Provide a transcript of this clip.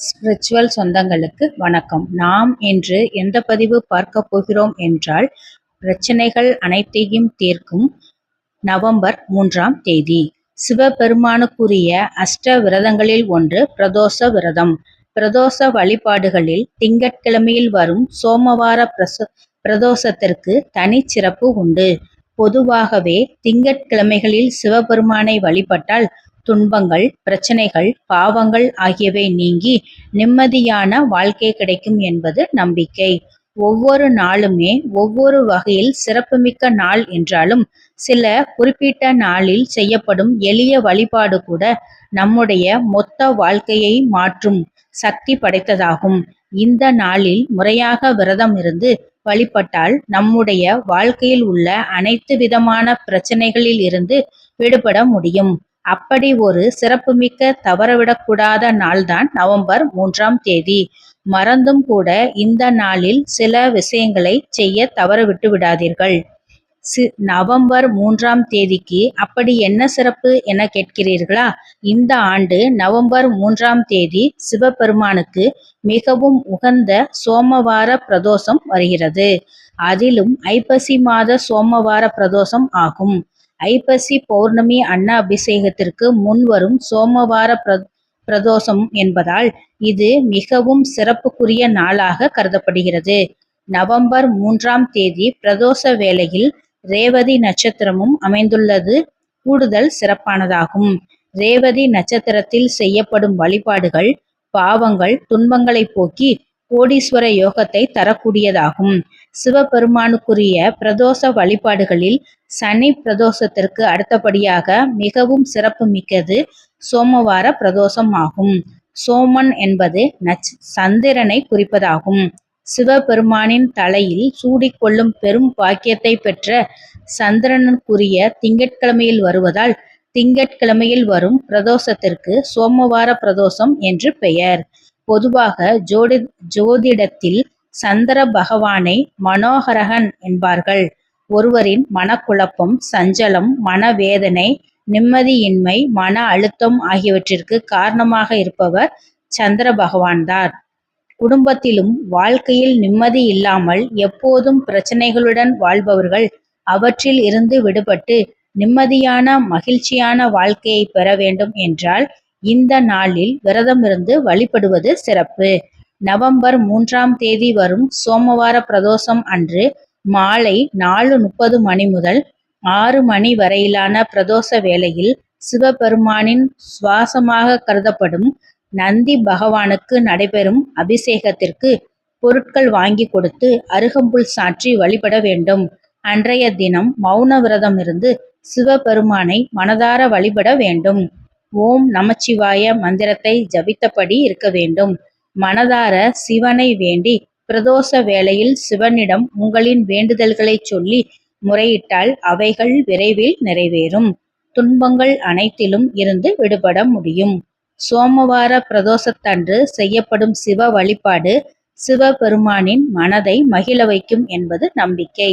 Spiritual சொந்தங்களுக்கு வணக்கம். நாம் இன்று எந்த பதிவு பார்க்க போகிறோம் என்றால் பிரச்சனைகள் அனைத்தையும் தீர்க்கும் நவம்பர் மூன்றாம் தேதி. சிவபெருமானுக்குரிய அஷ்ட விரதங்களில் ஒன்று பிரதோஷ விரதம். பிரதோஷ வழிபாடுகளில் திங்கட்கிழமையில் வரும் சோமவார பிரச பிரதோஷத்திற்கு தனி சிறப்பு உண்டு. பொதுவாகவே திங்கட்கிழமைகளில் சிவபெருமானை வழிபட்டால் துன்பங்கள் பிரச்சனைகள் பாவங்கள் ஆகியவை நீங்கி நிம்மதியான வாழ்க்கை கிடைக்கும் என்பது நம்பிக்கை. ஒவ்வொரு நாளுமே ஒவ்வொரு வகையில் சிறப்புமிக்க நாள் என்றாலும் சில குறிப்பிட்ட நாளில் செய்யப்படும் எளிய வழிபாடு கூட நம்முடைய மொத்த வாழ்க்கையை மாற்றும் சக்தி படைத்ததாகும். இந்த நாளில் முறையாக விரதம் இருந்து வழிபட்டால் நம்முடைய வாழ்க்கையில் உள்ள அனைத்து விதமான பிரச்சனைகளில் இருந்து விடுபட முடியும். அப்படி ஒரு சிறப்புமிக்க தவறவிடக்கூடாத நாள்தான் நவம்பர் மூன்றாம் தேதி. மறந்தும் கூட இந்த நாளில் சில விஷயங்களை செய்ய தவறவிட்டு விடாதீர்கள். சி நவம்பர் மூன்றாம் தேதிக்கு அப்படி என்ன சிறப்பு என கேட்கிறீர்களா? இந்த ஆண்டு நவம்பர் மூன்றாம் தேதி சிவபெருமானுக்கு மிகவும் உகந்த சோமவார பிரதோஷம் வருகிறது. அதிலும் ஐப்பசி மாத சோமவார பிரதோஷம் ஆகும். ஐப்பசி பௌர்ணமி அன்ன அபிஷேகத்திற்கு முன்வரும் சோமவார பிர பிரதோஷம் என்பதால் இது மிகவும் சிறப்புக்குரிய நாளாக கருதப்படுகிறது. நவம்பர் மூன்றாம் தேதி பிரதோஷ வேளையில் ரேவதி நட்சத்திரமும் அமைந்துள்ளது. கூடுதல் சிறப்பானதாகும். ரேவதி நட்சத்திரத்தில் செய்யப்படும் வழிபாடுகள் பாவங்கள் துன்பங்களை போக்கி கோடீஸ்வர யோகத்தை தரக்கூடியதாகும். சிவபெருமானுக்குரிய பிரதோஷ வழிபாடுகளில் சனி பிரதோஷத்திற்கு அடுத்தபடியாக மிகவும் சிறப்பு மிக்கது சோமவார பிரதோஷம் ஆகும். சோமன் என்பது நச் சந்திரனை குறிப்பதாகும். சிவபெருமானின் தலையில் சூடிக்கொள்ளும் பெரும் பாக்கியத்தை பெற்ற சந்திரனுக்குரிய திங்கட்கிழமையில் வருவதால் திங்கட்கிழமையில் வரும் பிரதோஷத்திற்கு சோமவார பிரதோஷம் என்று பெயர். பொதுவாக ஜோடி ஜோதிடத்தில் சந்திர பகவானை மனோகரகன் என்பார்கள். ஒருவரின் மனக்குழப்பம் சஞ்சலம் மனவேதனை நிம்மதியின்மை மன அழுத்தம் ஆகியவற்றிற்கு காரணமாக இருப்பவர் சந்திர பகவான்தான் குடும்பத்திலும் வாழ்க்கையில் நிம்மதி இல்லாமல் எப்போதும் பிரச்சனைகளுடன் வாழ்பவர்கள் அவற்றில் இருந்து விடுபட்டு நிம்மதியான மகிழ்ச்சியான வாழ்க்கையை பெற வேண்டும் என்றால் இந்த நாளில் விரதமிருந்து வழிபடுவது சிறப்பு. நவம்பர் மூன்றாம் தேதி வரும் சோமவார பிரதோஷம் அன்று மாலை நாலு முப்பது மணி முதல் ஆறு மணி வரையிலான பிரதோஷ வேளையில் சிவபெருமானின் சுவாசமாக கருதப்படும் நந்தி பகவானுக்கு நடைபெறும் அபிஷேகத்திற்கு பொருட்கள் வாங்கி கொடுத்து அருகம்புல் சாற்றி வழிபட வேண்டும். அன்றைய தினம் மௌன விரதம் இருந்து சிவபெருமானை மனதார வழிபட வேண்டும். ஓம் நமச்சிவாய மந்திரத்தை ஜபித்தபடி இருக்க வேண்டும். மனதார சிவனை வேண்டி பிரதோஷ வேளையில் சிவனிடம் உங்களின் வேண்டுதல்களைச் சொல்லி முறையிட்டால் அவைகள் விரைவில் நிறைவேறும். துன்பங்கள் அனைத்திலும் இருந்து விடுபட முடியும். சோமவார பிரதோஷத்தன்று செய்யப்படும் சிவ வழிபாடு சிவபெருமானின் மனதை மகிழ வைக்கும் என்பது நம்பிக்கை.